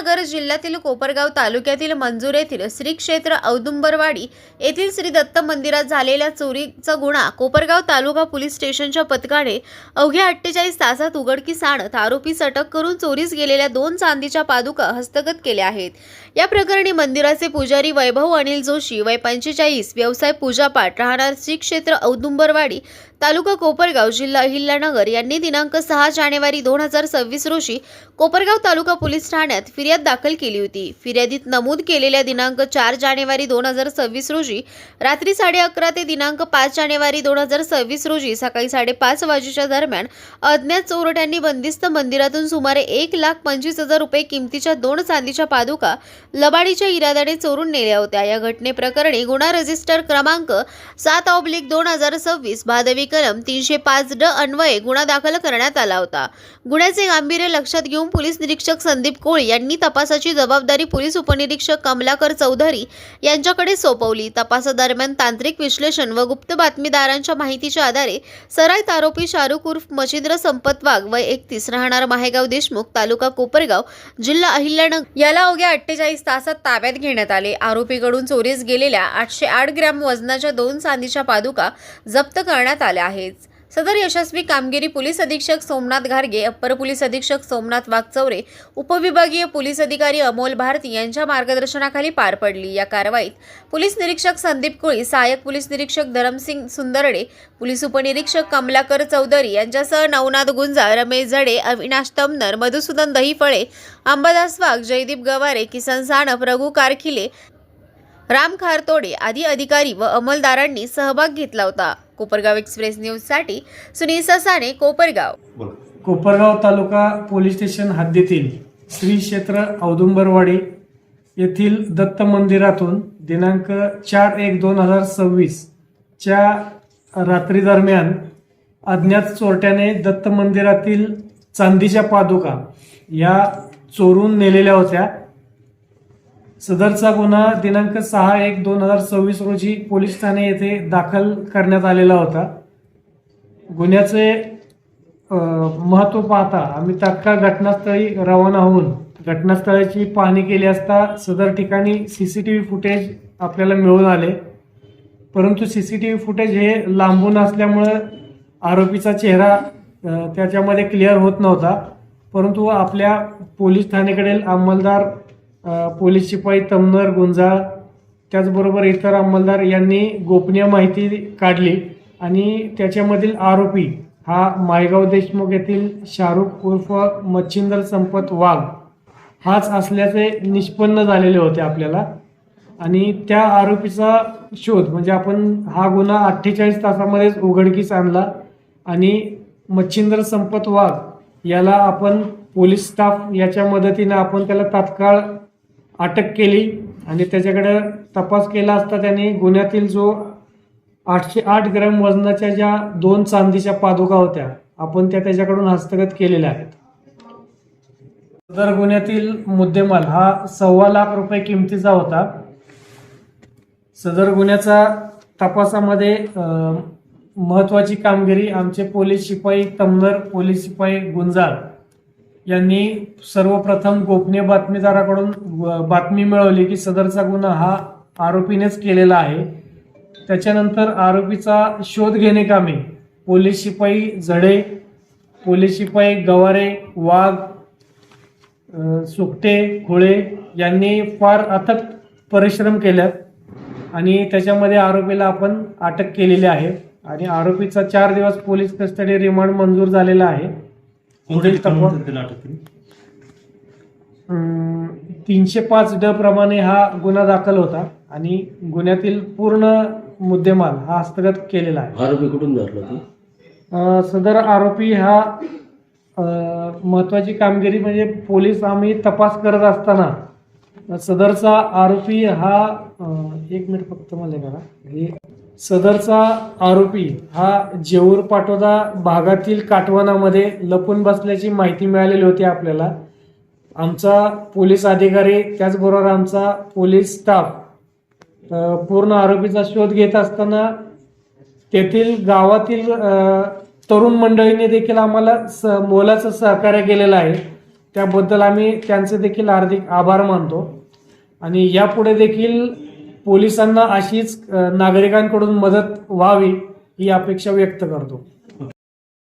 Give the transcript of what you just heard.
अहिल्यानगर जिल्ह्यातील कोपरगाव तालुक्यातील मंजूर येथील श्री क्षेत्र औदुंबरवाडी येथील श्री दत्त मंदिरात झालेल्या चोरीचा गुन्हा कोपरगाव तालुका पोलीस स्टेशनच्या पथकाने अवघ्या अठ्ठेचाळीस तासात उघडकीस आणत आरोपीस अटक करून चोरीस गेलेल्या दोन चांदीच्या पादुका हस्तगत केल्या आहेत. या प्रकरणी मंदिराचे पुजारी वैभव अनिल जोशी वय पंचेचाळीस व्यवसाय पूजापाठ राहणार श्री क्षेत्र औदुंबरवाडी तालुका कोपरगाव जिल्हा अहिल्यानगर यांनी दिनांक सहा जानेवारी दोन हजार सव्वीस रोजी कोपरगाव तालुका पोलीस ठाण्यात फिर्याद दाखल केली होती. फिर्यादीत नमूद केलेल्या दिनांक चार जानेवारी दोन हजार सव्वीस रोजी रात्री साडे अकरा ते दिनांक पाच जानेवारी दोन हजार सव्वीस रोजी सकाळी साडेपाच वाजेच्या दरम्यान अज्ञात चोरट्यांनी बंदिस्त मंदिरातून सुमारे एक लाख पंचवीस हजार रुपये किमतीच्या दोन चांदीच्या पादुका लबाडीच्या इराद्याने चोरून नेल्या होत्या. या घटनेप्रकरणी गुन्हा रजिस्टर क्रमांक सात ऑब्लिक दोन हजार सव्वीस भादवी कलम तीनशे पाच ड अन्वये गुन्हा दाखल करण्यात आला होता. गुन्ह्याचे गांभीर्य लक्षात घेऊन पोलीस निरीक्षक संदीप कोळी यांनी तपासाची जबाबदारी पोलीस उपनिरीक्षक कमलाकर चौधरी यांच्याकडे सोपवली. तपासादरम्यान तांत्रिक विश्लेषण व गुप्त बातमीदारांच्या माहितीच्या आधारे सराईत आरोपी शाहरुख उर्फ मचिंद्र संपत वाघ व एकतीस राहणार माहेगाव देशमुख तालुका कोपरगाव जिल्हा अहिल्यानगर. याला अवघ्या अठ्ठेचाळीस तासात ताब्यात घेण्यात आले. आरोपीकडून चोरीस गेलेल्या आठशे आठ ग्रॅम वजनाच्या दोन चांदीच्या पादुका जप्त करण्यात आल्या आहेत. सदर यशस्वी कामगिरी पोलीस अधीक्षक सोमनाथ घारगे अप्पर पोलीस अधीक्षक सोमनाथ वागचौरे उपविभागीय पोलीस अधिकारी अमोल भारती यांच्या मार्गदर्शनाखाली पार पडली. या कारवाईत पोलीस निरीक्षक संदीप कोळी सहाय्यक पोलीस निरीक्षक धरमसिंग सुंदरडे पोलीस उपनिरीक्षक कमलाकर चौधरी यांच्यासह नवनाथ गुंजा रमेश जडे अविनाश तमनर मधुसूदन दहीफळे अंबादास वाघ जयदीप गवारे किसन सानप रघु कारखिले राम खारतोडे आदी अधिकारी व अंमलदारांनी सहभाग घेतला होता. कोपरगाव एक्सप्रेस न्यूजसाठी सुनील ससाने कोपरगाव. कोपरगाव तालुका पोलीस स्टेशन हद्दीतील श्री क्षेत्र औदुंबरवाडी येथील दत्त मंदिरातून दिनांक चार एक दोन हजार सव्वीस च्या रात्री दरम्यान अज्ञात चोरट्याने दत्त मंदिरातील चांदीच्या पादुका या चोरून नेलेल्या होत्या. सदरचा गुन्हा दिनांक सहा एक दोन हजार सव्वीस रोजी पोलीस ठाणे येथे दाखल करण्यात आलेला होता. गुन्ह्याचे महत्त्व महत्त्व पाहता आम्ही तात्काळ घटनास्थळी रवाना होऊन घटनास्थळाची पाहणी केली असता सदर ठिकाणी C C T V footage आपल्याला मिळून आले. परंतु C C T V footage हे लांबून असल्यामुळं आरोपीचा चेहरा त्याच्यामध्ये क्लिअर होत नव्हता. परंतु आपल्या पोलीस ठाणेकडील अंमलदार पोलीस शिपाई तमनर गुंजाळ त्याचबरोबर इतर अंमलदार यांनी गोपनीय माहिती काढली आणि त्याच्यामधील आरोपी हा मायगाव देशमुख येथील शाहरुख उर्फ मच्छिंदर संपत वाघ. हाच असल्याचे निष्पन्न झालेले होते आपल्याला. आणि त्या आरोपीचा शोध म्हणजे आपण हा गुन्हा अठ्ठेचाळीस तासामध्येच उघडकीस आणला आणि मच्छिंद्र संपत वाघ याला आपण पोलीस स्टाफ याच्या मदतीनं आपण त्याला तात्काळ अटक केली आणि त्याच्याकडे तपास केला असता त्याने गुन्ह्यातील जो आठशे आठ ग्रॅम वजनाच्या ज्या दोन चांदीच्या पादुका होत्या आपण त्या त्याच्याकडून हस्तगत केलेल्या आहेत. सदर गुन्ह्यातील मुद्देमाल हा सव्वा लाख रुपये किमतीचा होता. सदर गुन्ह्याचा तपासामध्ये महत्त्वाची महत्वाची कामगिरी आमचे पोलीस शिपाई तमनर पोलीस शिपाई गुंजाळ यांनी सर्वप्रथम गोपनीय बातमीदाराकडून व- बातमी मिळवली की सदरचा गुन्हा हा आरोपीनेच केलेला आहे. त्याच्यानंतर आरोपीचा शोध घेणे कामे. पोलीस शिपाई जडे पोलीस शिपाई गवारे वाघ सुकटे खोळे यांनी फार अथक परिश्रम केल्यात आणि त्याच्यामध्ये आरोपीला आपण अटक केलेली आहे. आणि आरोपीचा चार दिवस पोलीस कस्टडी रिमांड मंजूर झालेला आहे. अटक केली तीनशे पाच ड प्रमाणे हा गुन्हा दाखल होता आणि गुन्ह्यातील पूर्ण मुद्देमाल हा हस्तगत केलेला आहे. आरोपी कुठून धरला तू? अं, सदर आरोपी हा अं, महत्वाची कामगिरी म्हणजे पोलीस आम्ही तपास करत असताना सदरचा आरोपी हा अं, एक मिनिट फक्त मला करा हे सदरचा आरोपी हा जेऊर पाटोदा भागातील काटवनामध्ये लपून बसल्याची माहिती मिळालेली होती आपल्याला. आमचा पोलीस अधिकारी त्याचबरोबर आमचा पोलीस स्टाफ पूर्ण आरोपीचा शोध घेत असताना तेथील गावातील तरुण मंडळीने देखील आम्हाला स मोलाचं सहकार्य केलेलं आहे. त्याबद्दल आम्ही त्यांचे देखील हार्दिक आभार मानतो. आणि यापुढे देखील पोलिसांना अशीच नागरिकांकडून मदत व्हावी ही अपेक्षा व्यक्त करतो.